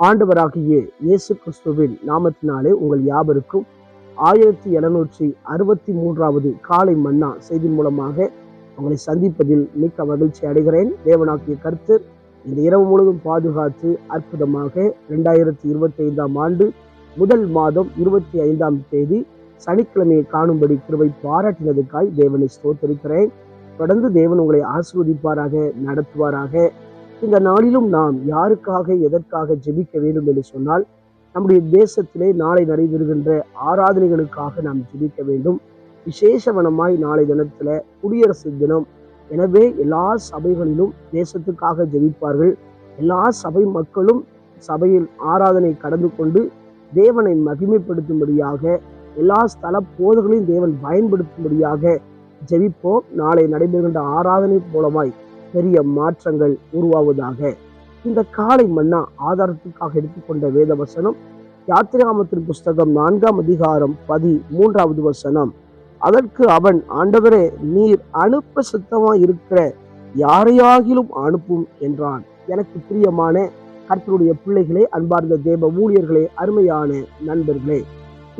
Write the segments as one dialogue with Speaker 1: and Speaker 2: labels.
Speaker 1: ஆண்டவராகிய இயேசு கிறிஸ்துவின் நாமத்தினாலே உங்கள் யாவருக்கும் ஆயிரத்தி எழுநூற்றி அறுபத்தி மூன்றாவது காலை மன்னா செய்தி மூலமாக உங்களை சந்திப்பதில் மிக்க மகிழ்ச்சி அடைகிறேன். தேவனாக்கிய கருத்தர் இந்த இரவு முழுவதும் பாதுகாத்து அற்புதமாக ரெண்டாயிரத்தி இருபத்தி ஐந்தாம் ஆண்டு முதல் மாதம் இருபத்தி ஐந்தாம் தேதி சனிக்கிழமையை காணும்படி கிருவை பாராட்டினதுக்காய் தேவனை ஸ்தோத்தரிக்கிறேன். தொடர்ந்து தேவன் உங்களை ஆசிர்வதிப்பாராக நடத்துவாராக. இந்த நாளிலும் நாம் யாருக்காக எதற்காக ஜெபிக்க வேண்டும் என்று சொன்னால் நம்முடைய தேசத்திலே நாளை நடைபெறுகின்ற ஆராதனைகளுக்காக நாம் ஜெபிக்க வேண்டும். விசேஷவனமாய் நாளை தினத்தில் குடியரசு தினம். எனவே எல்லா சபைகளிலும் தேசத்துக்காக ஜெபிப்பார்கள். எல்லா சபை மக்களும் சபையில் ஆராதனை கடந்து கொண்டு தேவனை மகிமைப்படுத்தும்படியாக எல்லா ஸ்தல போதர்களையும் தேவன் பயன்படுத்தும்படியாக ஜெபிப்போம். நாளை நடைபெறுகின்ற ஆராதனை மூலமாய் பெரிய மாற்றங்கள் உருவாவதாக. இந்த காலை மன்னா ஆதாரத்துக்காக எடுத்துக்கொண்ட வேத வசனம் யாத்திராமத்தின் புஸ்தகம் நான்காம் அதிகாரம் பதி மூன்றாவது வசனம். அதற்கு அவன் ஆண்டவரே நீர் அனுப்ப சுத்தமாக இருக்கிற யாரையாகிலும் அனுப்பும் என்றான். எனக்கு பிரியமான கர்த்தருடைய பிள்ளைகளே அன்பார்ந்த தேவ ஊழியர்களே அருமையான நண்பர்களே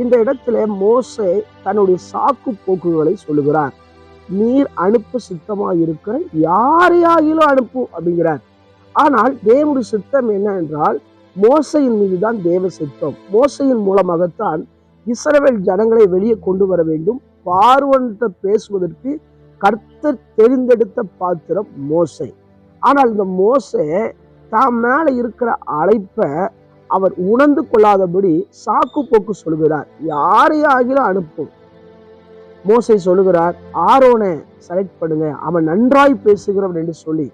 Speaker 1: இந்த இடத்துல மோசே தன்னுடைய சாக்கு போக்குகளை சொல்லுகிறார் நீர் அனுப்பு சுத்தமாக இருக்கிற யாரையாகிலும் அனுப்பும் அப்படிங்கிறார். ஆனால் தேவனுடைய சித்தம் என்ன என்றால் மோசையின் மீதுதான் தேவ சித்தம். மோசையின் மூலமாகத்தான் இஸ்ரவேல் ஜனங்களை வெளியே கொண்டு வர வேண்டும். பார்வன்கிட்ட பேசுவதற்கு கர்த்தர் தெரிந்தெடுத்த பாத்திரம் மோசை. ஆனால் இந்த மோசை தாம் மேல இருக்கிற அழைப்பை அவர் உணர்ந்து கொள்ளாதபடி சாக்கு போக்கு சொல்கிறார் யாரையாகிலும் அனுப்பும். மோசை சொல்லுகிறார் ஆரோனை செலக்ட் பண்ணுங்க அவன் நன்றாய் பேசுகிறவன் என்று சொல்லி.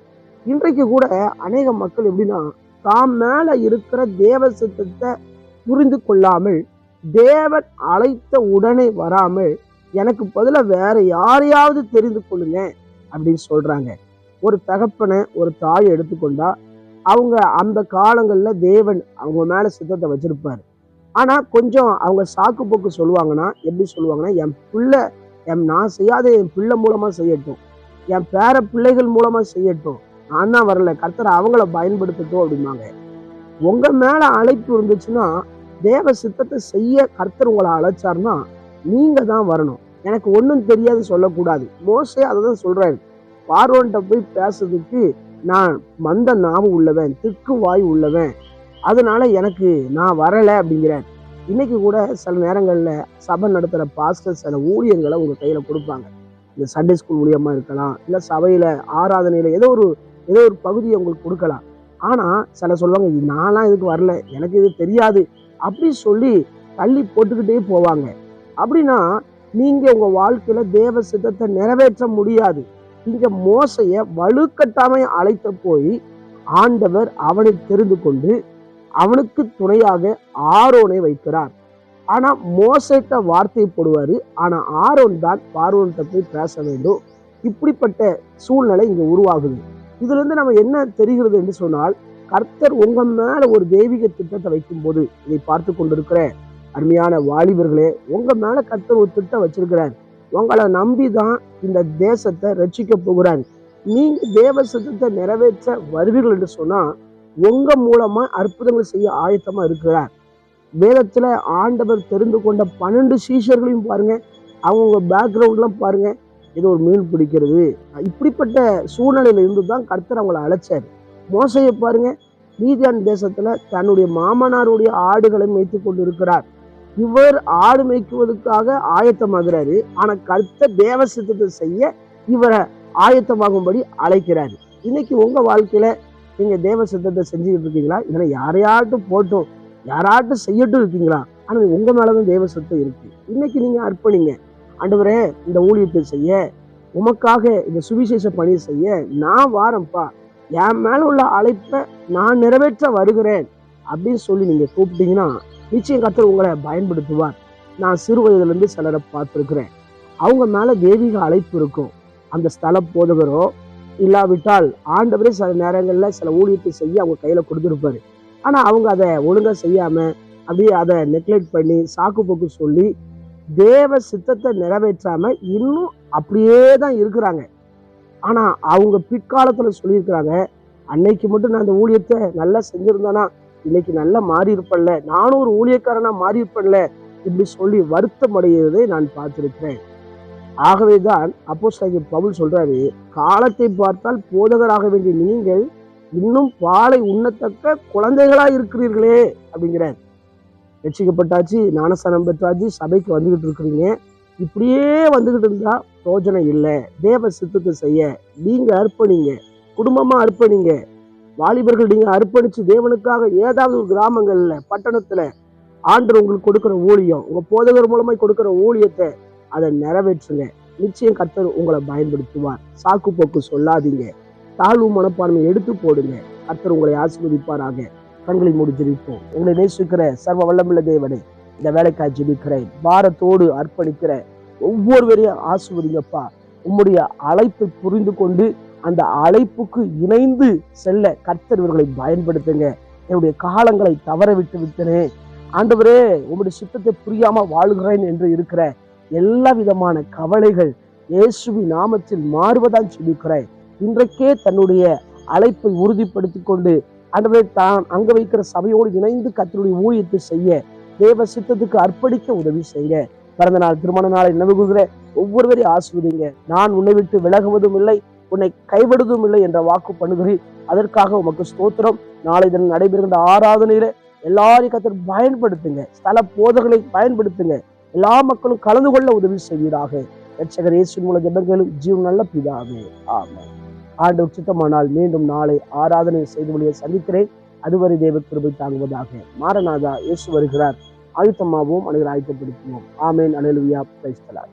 Speaker 1: இன்றைக்கு கூட அநேக மக்கள் எப்படின்னா தாம் மேல இருக்கிற தேவ சித்தத்தை புரிந்து கொள்ளாமல் தேவன் அழைத்த உடனே வராமல் எனக்கு பதிலாக வேற யாரையாவது தெரிந்து கொள்ளுங்க அப்படின்னு சொல்றாங்க. ஒரு தகப்பனை ஒரு தாயை எடுத்துக்கொண்டா அவங்க அந்த காலங்களில் தேவன் அவங்க மேலே சித்தத்தை வச்சிருப்பார். ஆனால் கொஞ்சம் அவங்க சாக்கு போக்கு சொல்லுவாங்கன்னா எப்படி சொல்லுவாங்கன்னா என் பிள்ளை என் நான் செய்யாத என் பிள்ளை மூலமாக செய்யட்டும். என் பேர பிள்ளைகள் மூலமாக செய்யட்டும். நான் தான் வரல. கர்த்தர் அவங்கள பயன்படுத்தட்டும் அப்படிம்பாங்க. உங்கள் மேலே அழைப்பு இருந்துச்சுன்னா தேவ சித்தத்தை செய்ய கர்த்தர் உங்களை அழைச்சார்னா நீங்கள் தான் வரணும். எனக்கு ஒன்றும் தெரியாது சொல்லக்கூடாது. மோஸ்ட்லி அதை தான் சொல்கிறாரு பார்வன்ட்ட போய் பேசுறதுக்கு நான் மந்த நாவு உள்ளவன் திக்கு வாய் உள்ளவன். அதனால எனக்கு நான் வரலை அப்படிங்கிறேன் இன்னைக்கு கூட சில நேரங்களில் சபை நடத்துகிற பாஸ்டர் சில ஊழியர்களை உங்கள் கையில் கொடுப்பாங்க. இந்த சண்டே ஸ்கூல் மூலியமாக இருக்கலாம் இல்லை சபையில் ஆராதனையில் ஏதோ ஒரு ஏதோ ஒரு பகுதியை உங்களுக்கு கொடுக்கலாம். ஆனால் சில சொல்லுவாங்க "இது நான்லாம் இதுக்கு வரல எனக்கு இது தெரியாது. அப்படி சொல்லி தள்ளி போட்டுக்கிட்டே போவாங்க. அப்படின்னா நீங்கள் உங்கள் வாழ்க்கையில் தேவ சித்தத்தை நிறைவேற்ற முடியாது. இங்கே மோசையை வலுக்கட்டாமை அழைத்த போய் ஆண்டவர் அவனை தெரிந்து கொண்டு அவனுக்கு துணையாக ஆரோனை வைக்கிறார். ஆனா மோசைட்ட வார்த்தை போடுவாரு. ஆனா ஆரோன் தான் பார்வோன்கிட்ட போய் பேச வேண்டும். இப்படிப்பட்ட சூழ்நிலை இங்க உருவாகுது. இதுல இருந்து நம்ம என்ன தெரிகிறது என்று சொன்னால் கர்த்தர் உங்க மேல ஒரு தெய்வீக திட்டத்தை வைக்கும்போது இதை பார்த்து கொண்டிருக்கிற அருமையான வாலிபர்களே உங்க மேல கர்த்தர் ஒரு திட்டம் வச்சிருக்கிறார். உங்களை நம்பி தான் இந்த தேசத்தை ரட்சிக்க போகிறார். நீங்க தேவ சத்தத்தை நிறைவேற்ற வருவீர்கள் என்று சொன்னா உங்க மூலமா அற்புதங்கள் செய்ய ஆயத்தமா இருக்கிறார். வேதத்துல ஆண்டவர் தெரிந்து கொண்ட பன்னெண்டு சீஷர்களையும் பாருங்க. அவங்க பேக்ரவுண்ட்லாம் பாருங்க. இது ஒரு மீன் பிடிக்கிறது. இப்படிப்பட்ட சூழ்நிலையில இருந்து தான் கர்த்தர் அவங்கள அழைச்சார். மோசையை பாருங்க. மீதியான் தேசத்துல தன்னுடைய மாமனாருடைய ஆடுகளை மேய்த்து கொண்டு இருக்கிறார் இவர் ஆடு மேய்க்குவதற்காக ஆயத்தமாகிறாரு. ஆனா கர்த்த தேவ சித்தத்தை செய்ய இவரை ஆயத்தமாகும்படி அழைக்கிறாரு. இன்னைக்கு உங்க வாழ்க்கையில நீங்க தேவ சித்தத்தை செஞ்சுக்கிட்டு இருக்கீங்களா? இல்லைன்னா யாரையாட்டும் போட்டும் யாராட்டும் செய்யட்டும் இருக்கீங்களா? ஆனா உங்க மேலதான் தேவ சித்தம் இருக்கு. இன்னைக்கு நீங்க அர்ப்பணிங்க. ஆண்டவரே இந்த ஊழியத்தை செய்ய உமக்காக இந்த சுவிசேஷ பணியை செய்ய நான் வாரேன்ப்பா. என் மேல உள்ள அழைப்பை நான் நிறைவேற்ற வருகிறேன். அப்படின்னு சொல்லி நீங்க கூப்பிட்டீங்கன்னா நிச்சயம் கத்தர் உங்களை பயன்படுத்துவார். நான் சிறு வயதுலேருந்து சிலரை பார்த்துருக்குறேன். அவங்க மேல தெய்வீக அழைப்பு இருக்கும். அந்த ஸ்தல போதகரோ இல்லாவிட்டால் ஆண்டவரே சில நேரங்களில் சில ஊழியத்தை செய்ய அவங்க கையில் கொடுத்துருப்பாரு. ஆனால் அவங்க அதை ஒழுங்காக செய்யாம அப்படியே அதை நெக்லெக்ட் பண்ணி சாக்கு போக்கு சொல்லி தேவ சித்தத்தை நிறைவேற்றாம இன்னும் அப்படியே தான் இருக்கிறாங்க. ஆனால் அவங்க பிற்காலத்தில் சொல்லியிருக்கிறாங்க அன்னைக்கு மட்டும் நான் அந்த ஊழியத்தை நல்லா செஞ்சுருந்தேன்னா இன்னைக்கு நல்லா மாறி இருப்பேன்ல நானும் ஒரு ஊழியக்காரனா மாறி இருப்பேன்ல இப்படி சொல்லி வருத்தம் அடைகிறதை நான் பார்த்துருக்கிறேன். ஆகவே தான் அப்போ பவுல் சொல்றாரு காலத்தை பார்த்தால் போதகராக வேண்டிய நீங்கள் இன்னும் பாலை உண்ணத்தக்க குழந்தைகளா இருக்கிறீர்களே அப்படிங்கிறார். ரட்சிக்கப்பட்டாச்சு ஞானஸ்தானம் பெற்றாச்சு சபைக்கு வந்துகிட்டு இருக்கிறீங்க. இப்படியே வந்துகிட்டு இருந்தா பிரோஜனம் இல்லை. தேவ சித்தத்தை செய்ய நீங்க அர்ப்பணிங்க குடும்பமா அர்ப்பணிங்க. வாலிபர்கள் நீங்க அர்ப்பணிச்சு தேவனுக்காக ஏதாவது ஒரு கிராமங்கள்ல பட்டணத்துல ஆண்டு உங்களுக்கு கொடுக்குற ஊழியம் உங்க போதகர் மூலமாய் கொடுக்கிற ஊழியத்தை அதை நிறைவேற்றுங்க. நிச்சயம் கர்த்தர் உங்களை பயன்படுத்துவார். சாக்கு போக்கு சொல்லாதீங்க. தாழ்வு மனப்பான்மை எடுத்து போடுங்க. கர்த்தர் உங்களை ஆசீர்வதிப்பாராக. கண்களை முடிஞ்சிருப்போம் உங்களை நேசிக்கிற சர்வ வல்லமுள்ள தேவனே இந்த வேலைக்காய் ஜெபிக்கிறேன். பாரத்தோடு அர்ப்பணிக்கிற ஒவ்வொருவரையும் ஆசிர்வதிங்கப்பா. உம்முடைய அழைப்பை புரிந்து கொண்டு அந்த அழைப்புக்கு இணைந்து செல்ல கர்த்தர் இவர்களை பயன்படுத்துங்க. என்னுடைய காலங்களை தவற விட்டு விட்டனே. ஆண்டவரே உம்முடைய சித்தத்தை புரியாம வாழுகிறேன் என்று இருக்கிற எல்லா விதமான கவலைகள் இயேசுவி நாமத்தில் மாறுவதான் சொல்லிக்கிறேன் இன்றைக்கே தன்னுடைய அழைப்பை உறுதிப்படுத்தி கொண்டு ஆண்டவரே தான் அங்க வைக்கிற சபையோடு இணைந்து கத்தருடைய ஊழியத்தை செய்ய தேவ சித்தத்துக்கு அர்ப்பணிக்க உதவி செய்ய பிறந்த நாள் திருமண நாளை நினைவுகிற ஒவ்வொருவரையும் ஆசிர்வதிங்க. நான் உன்னை விட்டு விலகுவதும் இல்லை உன்னை கைவிடுவதும் இல்லை என்ற வாக்கு பண்ணுகிறேன் அதற்காக உமக்கு ஸ்தோத்திரம். நாளை தினம் நடைபெறுகின்ற ஆராதனையில எல்லாரையும் கத்தர் பயன்படுத்துங்க. ஸ்தல போதகளை பயன்படுத்துங்க. எல்லா மக்களும் கலந்து கொள்ள உதவி செய்வீராக. ரட்சகர் இயேசு மூல ஜபங்களும் ஜீவன் நல்ல பிதாவே. ஆமென். ஆண்டு உச்சித்தமானால் மீண்டும் நாளை ஆராதனை செய்து வழியை சந்திக்கிறேன். அதுவரை தேவ கிருபை தாங்குவதாக மாரநாதா இயேசு வருகிறார். ஆயுத்தமாகவும் அனைவரை ஆயத்தப்படுத்துவோம் ஆமேன். அலையலுவியா பிரைஸ்தலார்